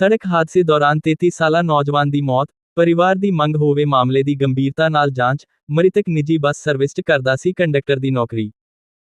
ਸੜਕ ਹਾਦਸੇ ਦੌਰਾਨ 33 ਸਾਲਾ ਨੌਜਵਾਨ ਦੀ ਮੌਤ, ਪਰਿਵਾਰ ਦੀ ਮੰਗ ਹੋਵੇ ਮਾਮਲੇ ਦੀ ਗੰਭੀਰਤਾ ਨਾਲ ਜਾਂਚ, ਮ੍ਰਿਤਕ ਨਿੱਜੀ ਬੱਸ ਸਰਵਿਸ 'ਚ ਕਰਦਾ ਸੀ ਕੰਡਕਟਰ ਦੀ ਨੌਕਰੀ।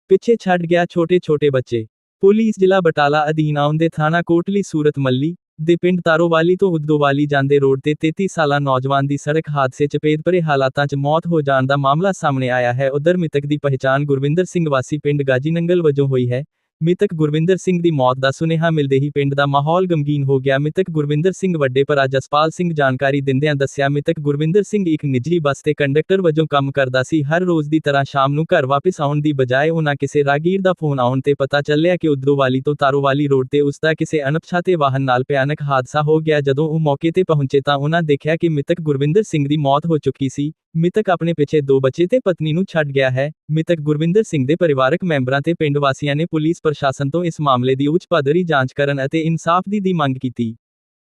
ਪਿੱਛੇ ਛੱਡ ਗਿਆ ਛੋਟੇ-ਛੋਟੇ ਬੱਚੇ। ਪੁਲਿਸ ਜ਼ਿਲ੍ਹਾ ਬਟਾਲਾ ਅਧੀਨ ਆਉਂਦੇ ਥਾਣਾ ਕੋਟਲੀ ਸੂਰਤ ਮੱਲੀ ਦੇ ਪਿੰਡ ਤਾਰੋਵਾਲੀ ਤੋਂ ਉਦਦੋਵਾਲੀ ਜਾਂਦੇ ਰੋਡ ਤੇ 33 ਸਾਲਾ ਨੌਜਵਾਨ ਦੀ ਸੜਕ ਹਾਦਸੇ 'ਚ ਭਰੇ ਹਾਲਾਤਾਂ 'ਚ ਮੌਤ ਹੋ ਜਾਣ ਦਾ ਮਾਮਲਾ ਸਾਹਮਣੇ ਆਇਆ ਹੈ। ਉਧਰ ਮ੍ਰਿਤਕ ਦੀ ਪਹਿਚਾਣ ਗੁਰਵਿੰਦਰ ਸਿੰਘ ਵਾਸੀ ਪਿੰਡ ਗਾਜੀਨੰਗਲ ਵਜੋਂ ਹੋਈ ਹੈ। ਮ੍ਰਿਤਕ ਗੁਰਵਿੰਦਰ ਸਿੰਘ ਦੀ ਮੌਤ ਦਾ ਸੁਨੇਹਾ ਮਿਲਦੇ ਹੀ ਪਿੰਡ ਦਾ ਮਾਹੌਲ ਗਮਗੀਨ ਹੋ ਗਿਆ। ਮ੍ਰਿਤਕ ਗੁਰਵਿੰਦਰ ਸਿੰਘ ਵੱਡੇ ਭਰਾ ਜਸਪਾਲ ਸਿੰਘ ਜਾਣਕਾਰੀ ਦਿੰਦਿਆਂ ਦੱਸਿਆ ਮ੍ਰਿਤਕ ਗੁਰਵਿੰਦਰ ਸਿੰਘ ਇੱਕ ਨਿੱਜੀ ਬੱਸ ਤੇ ਕੰਡਕਟਰ ਵਜੋਂ ਕੰਮ ਕਰਦਾ ਸੀ। ਹਰ ਰੋਜ਼ ਦੀ ਤਰ੍ਹਾਂ ਸ਼ਾਮ ਨੂੰ ਘਰ ਵਾਪਸ ਆਉਣ ਦੀ ਬਜਾਏ ਉਹਨਾਂ ਕਿਸੇ ਰਾਗੀਰ ਦਾ ਫੋਨ ਆਉਣ ਤੇ ਪਤਾ ਚੱਲਿਆ ਕਿ ਉਦਰੋਵਾਲੀ ਤੋਂ ਤਾਰੋਵਾਲੀ ਰੋਡ ਤੇ ਉਸ ਦਾ ਕਿਸੇ ਅਣਪਛਾਤੇ ਵਾਹਨ ਨਾਲ ਭਿਆਨਕ ਹਾਦਸਾ ਹੋ ਗਿਆ। ਜਦੋਂ ਉਹ ਮੌਕੇ ਤੇ ਪਹੁੰਚੇ ਤਾਂ ਉਹਨਾਂ ਦੇਖਿਆ ਕਿ ਮ੍ਰਿਤਕ ਗੁਰਵਿੰਦਰ ਸਿੰਘ ਦੀ ਮੌਤ ਹੋ ਚੁੱਕੀ ਸੀ। ਮ੍ਰਿਤਕ ਆਪਣੇ ਪਿੱਛੇ ਦੋ ਬੱਚੇ ਤੇ ਪਤਨੀ ਨੂੰ ਛੱਡ ਗਿਆ ਹੈ। ਮ੍ਰਿਤਕ ਗੁਰਵਿੰਦਰ ਸਿੰਘ ਦੇ ਪਰਿਵਾਰਕ ਮੈਂਬਰਾਂ ਤੇ ਪਿੰਡ ਵਾਸੀਆਂ ਨੇ ਪੁਲਿਸ ਪ੍ਰਸ਼ਾਸਨ ਤੋਂ ਇਸ ਮਾਮਲੇ ਦੀ ਉੱਚ ਪੱਧਰੀ ਜਾਂਚ ਕਰਨ ਅਤੇ ਇਨਸਾਫ ਦੀ ਦੀ ਮੰਗ ਕੀਤੀ।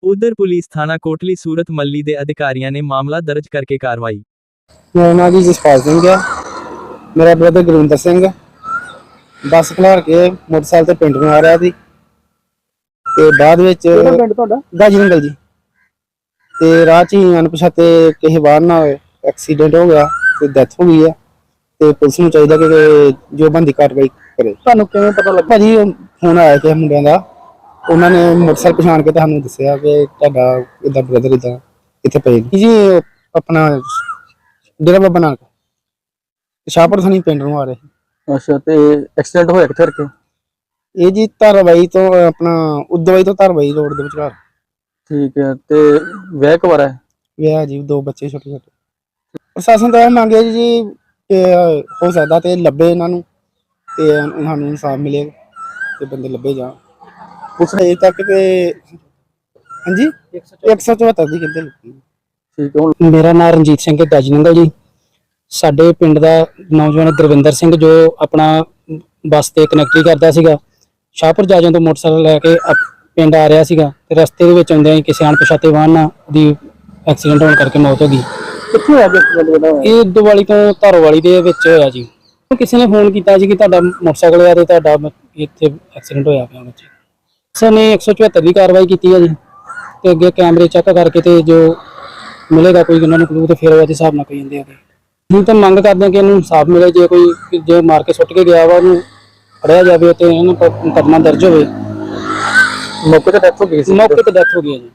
ਉਧਰ ਪੁਲਿਸ ਥਾਣਾ ਕੋਟਲੀ ਸੂਰਤ ਮੱਲੀ ਦੇ ਅਧਿਕਾਰੀਆਂ ਨੇ ਮਾਮਲਾ ਦਰਜ ਕਰਕੇ ਕਾਰਵਾਈ। ਮੇਰਾ ਨਾਮ ਜੀ ਜਸਪਾਲ ਸਿੰਘ ਹੈ। ਮੇਰਾ ਬ੍ਰਦਰ ਗੁਰਵਿੰਦਰ ਸਿੰਘ ਬੱਸ ਖਲਾਰ ਕੇ ਮੋਟਰਸਾਈਕਲ ਤੇ ਪਿੰਡ ਨੂੰ ਆ ਰਿਹਾ ਸੀ। ਤੇ ਬਾਅਦ ਵਿੱਚ ਪਿੰਡ ਤੁਹਾਡਾ? ਜੀ। ਤੇ ਰਾਹ 'ਚ ਹੀ ਅਣਪਛਾਤੇ ਕਿਸੇ ਵਾਹਨ ਨਾਲ ਐਕਸੀਡੈਂਟ ਹੋ ਗਿਆ ਤੇ ਡੈਥ ਹੋ ਗਈ ਹੈ। ਤੇ ਪੁਲਿਸ ਨੂੰ ਚਾਹੀਦਾ ਕਿ ਜੋ ਬੰਦੀ ਕਾਰਵਾਈ ਕਰੇ। ਤੁਹਾਨੂੰ ਕਿਵੇਂ ਪਤਾ ਲੱਗਾ? ਭਾਜੀ ਫੋਨ ਆਇਆ ਕਿ ਮੁੰਡਿਆਂ ਦਾ। ਉਹਨਾਂ ਨੇ ਮੋਟਰਸਾਈਕਲ ਪਛਾਣ ਕੇ ਤੁਹਾਨੂੰ ਦੱਸਿਆ ਕਿ ਤੁਹਾਡਾ ਇਦਾਂ ਬ੍ਰਦਰ ਇਦਾਂ ਇੱਥੇ ਪਏ ਨੇ। ਜੀ ਆਪਣਾ ਡੇਰਾ ਬਾਬਾ ਨਾਨਕ। ਸ਼ਾਹਪੁਰ ਥਾਣੀ ਪਿੰਡ ਨੂੰ ਆ ਰਹੇ। ਅੱਛਾ ਤੇ ਐਕਸੀਡੈਂਟ ਹੋਇਆ ਕਿੱਥੇ ਰਕੇ? ਇਹ ਜੀ ਧਾਰਾਵਾਈ ਤੋਂ ਅਹ, ਆਪਣਾ ਉਦਵਾਈ ਤੋਂ ਧਾਰਾਵਾਈ ਰੋਡ ਦੇ ਵਿਚਕਾਰ। ਠੀਕ ਹੈ ਤੇ ਵਿਆਹ ਕਵਾਰਾ ਹੈ ਵਿਆਹ ਜੀ ਦੋ ਬੱਚੇ ਛੋਟੇ ਛੋਟੇ ਪ੍ਰਸ਼ਾਸਨ ਤੋਂ ਇਹ ਮੰਗਿਆ ਜੀ ਕਿ ਹੋ ਸਕਦਾ ਤੇ ਲੱਭੇ ਇਹਨਾਂ ਨੂੰ। ਤੇ ਸਾਨੂੰ ਇਨਸਾਫ ਮਿਲੇ ਤੇ ਬੰਦੇ ਲੱਭੇ ਜਾਣ। ਉਸ ਅਜੇ ਤੱਕ ਤੇ ਹਾਂਜੀ? 174 ਦੀ ਕਹਿੰਦੇ ਲੱਗੀ ਠੀਕ ਹੈ ਹੁਣ ਮੇਰਾ ਨਾਮ ਰਣਜੀਤ ਸਿੰਘ ਹੈ ਗਜਨੰਗਲ ਜੀ। ਸਾਡੇ ਪਿੰਡ ਦਾ ਨੌਜਵਾਨ ਗੁਰਵਿੰਦਰ ਸਿੰਘ ਜੋ ਆਪਣਾ ਬੱਸ ਤੇ ਕਨੈਕਟਰੀ ਕਰਦਾ ਸੀਗਾ ਸ਼ਾਹਪੁਰ ਜਾਜੋਂ ਤੋਂ ਮੋਟਰਸਾਈਕਲ ਲੈ ਕੇ ਪਿੰਡ ਆ ਰਿਹਾ ਸੀਗਾ ਤੇ ਰਸਤੇ ਦੇ ਵਿੱਚ ਆਉਂਦਿਆਂ ਹੀ ਕਿਸੇ ਅਣਪਛਾਤੇ ਵਾਹਨ ਨਾਲ ਦੀ ਐਕਸੀਡੈਂਟ ਹੋਣ ਕਰਕੇ ਮੌਤ ਹੋ ਗਈ। ਕਿੱਥੇ ਜਿਹੜਾ ਹੋਇਆ ਇਹ ਦੁਵਾਲੀ ਤੋਂ ਧਾਰੋਵਾਲੀ ਦੇ ਵਿੱਚ ਹੋਇਆ ਜੀ। ਕਿਸੇ ਨੇ ਫੋਨ ਕੀਤਾ ਜੀ ਕਿ ਤੁਹਾਡਾ ਮੋਟਰਸਾਈਕਲ ਆ ਤੇ ਤੁਹਾਡਾ ਮ- ਇੱਥੇ ਐਕਸੀਡੈਂਟ ਹੋਇਆ ਪਿਆ ਬੱਚੇ ਸਰ ਨੇ 174 ਦੀ ਕਾਰਵਾਈ ਕੀਤੀ ਹੈ ਜੀ। ਤੇ ਅੱਗੇ ਕੈਮਰੇ ਚੈੱਕ ਕਰਕੇ ਤੇ ਜੋ ਮਿਲੇਗਾ ਕੋਈ ਉਹਨਾਂ ਨੂੰ ਕਲੂ ਤੇ ਫਿਰ ਉਹਦੇ ਹਿਸਾਬ ਨਾਲ ਕੋਈ ਜਾਂਦੇ ਆਗੇ ਅਸੀਂ ਤਾਂ ਮੰਗ ਕਰਦੇ ਹਾਂ ਕਿ ਇਹਨੂੰ ਇਨਸਾਫ ਮਿਲੇ ਜੇ ਕੋਈ ਜੇ ਮਾਰ ਕੇ ਸੁੱਟ ਕੇ ਗਿਆ ਵਾ ਉਹਨੂੰ ਫੜਿਆ ਜਾਵੇ ਤੇ ਇਹਨੂੰ ਮੁਕੱਦਮਾ ਦਰਜ ਹੋਵੇ। ਮੌਕੇ ਤੇ ਡੈਥ ਹੋ ਗਈ ਸੀ। ਮੌਕੇ ਤੇ ਡੈਥ ਹੋ ਗਈ ਹੈ ਜੀ।